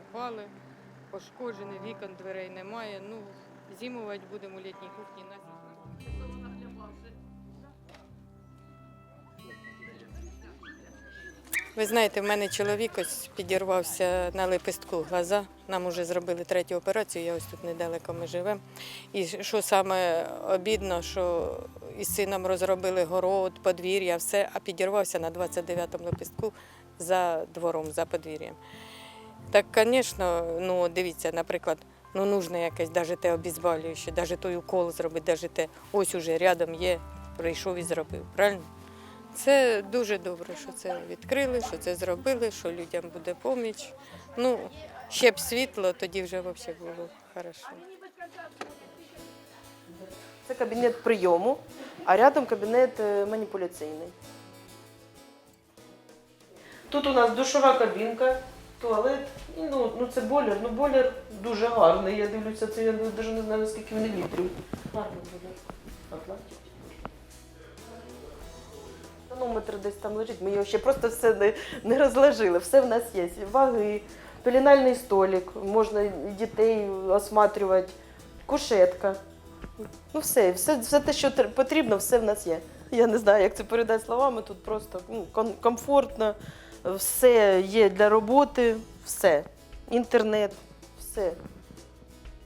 Упали, пошкоджені, вікон, дверей немає. Ну, зимувати будемо у літній кухні. Ви знаєте, в мене чоловік ось підірвався на лепестку глаза. Нам вже зробили третю операцію, я ось тут недалеко ми живемо. І що саме обідно, що із сином розробили город, подвір'я, все, а підірвався на 29-му лепестку за двором, за подвір'ям. Так, звісно, ну дивіться, наприклад, ну нужно якесь навіть те обізбалююче, навіть той укол зробити, навіть те, ось уже рядом є, прийшов і зробив. Правильно? Це дуже добре, що це відкрили, що це зробили, що людям буде поміч. Ну, ще б світло, тоді вже взагалі було хорошо. Це кабінет прийому, а рядом кабінет е, маніпуляційний. Тут у нас душова кабінка, туалет. І, Ну, ну це бойлер. Ну бойлер дуже гарний. Я дивлюся, це я навіть не знаю, скільки він літрів. Гарний бойлер. Атлантик. Тонометр десь там лежить, ми його ще просто все не, не розложили. Все в нас є. Ваги, пеленальний столик, можна дітей осматрювати, кушетка. Ну все, все, все те, що потрібно, все в нас є. Я не знаю, як це передати словами. Тут просто ну, комфортно, все є для роботи, все. Інтернет, все.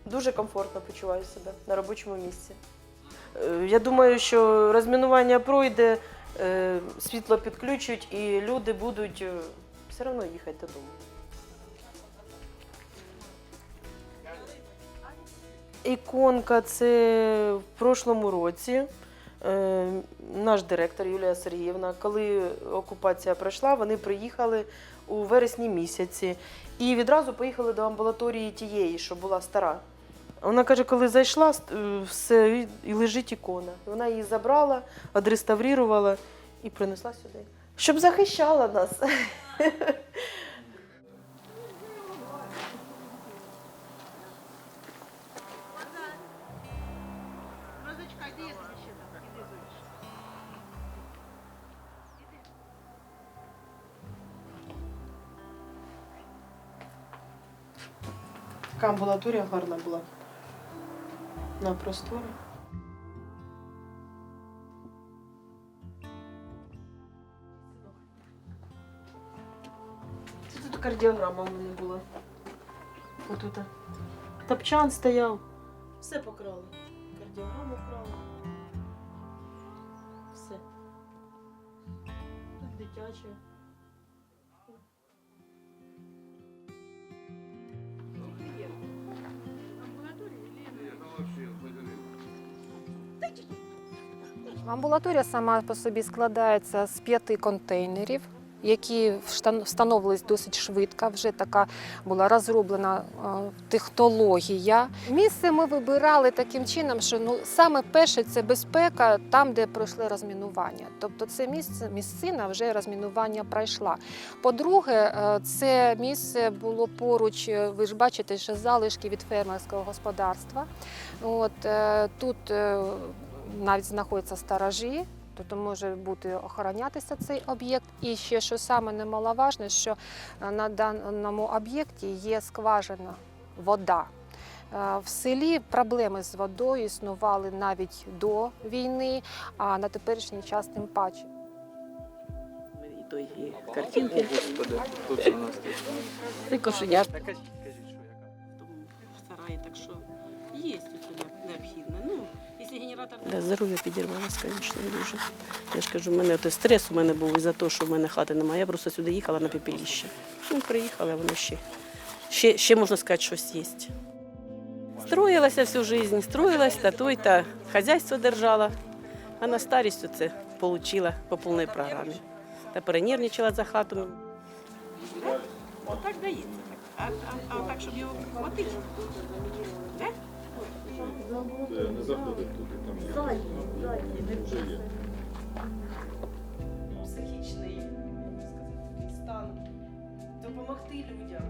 Дуже комфортно почуваю себе на робочому місці. Е, Я думаю, що розмінування пройде, е, світло підключать і люди будуть е, все одно їхати додому. Іконка це в прошлому році. Е, Наш директор Юлія Сергіївна, коли окупація пройшла, вони приїхали у вересні місяці і відразу поїхали до амбулаторії тієї, що була стара. Вона каже, коли зайшла, е, все і- лежить ікона. Вона її забрала, відреставрувала і принесла сюди. Щоб захищала нас. Така амбулаторія гарна була. На просторі. Це тут кардіограма в мене була. Отут. Топчан стояв. Все покрали. Кардіограму вкрали. дитяче. Амбулаторія сама по собі складається з п'яти контейнерів, Які встановились досить швидко. Вже така була розроблена е, технологія. Місце ми вибирали таким чином, що ну саме перше це безпека там, де пройшли розмінування. Тобто, це місце місцина вже розмінування пройшла. По-друге, е, це місце було поруч. е, Ви ж бачите, що залишки від фермерського господарства. От тут навіть знаходяться старажі, тобто може бути охоронятися цей об'єкт. І ще що саме немаловажне, що е, на даному об'єкті є скважина вода. Е, В селі проблеми з водою існували навіть до війни, а на теперішній час тим паче. І той і картинки, Господи, тут у нас і кошенят. Та кажіть, кажіть, що яка. в сараї, так що Да, здоров'я підірвалося, звісно, дуже. Я ж кажу, в мене той стрес у мене був із-за того, що в мене хати немає. Я просто сюди їхала на пепеліще. Ну, приїхала, воно ще, ще, ще можна сказати, щось є. Строїлася всю життя, строїлась, та той, та хазяйство держала, а на старість це отримала по повній програмі. Та перенервничала за хату. Отак дається. А, а, а так, щоб його хватити. Не заходить туди, там є. Вже є. психічний як би сказати, стан, допомогти людям.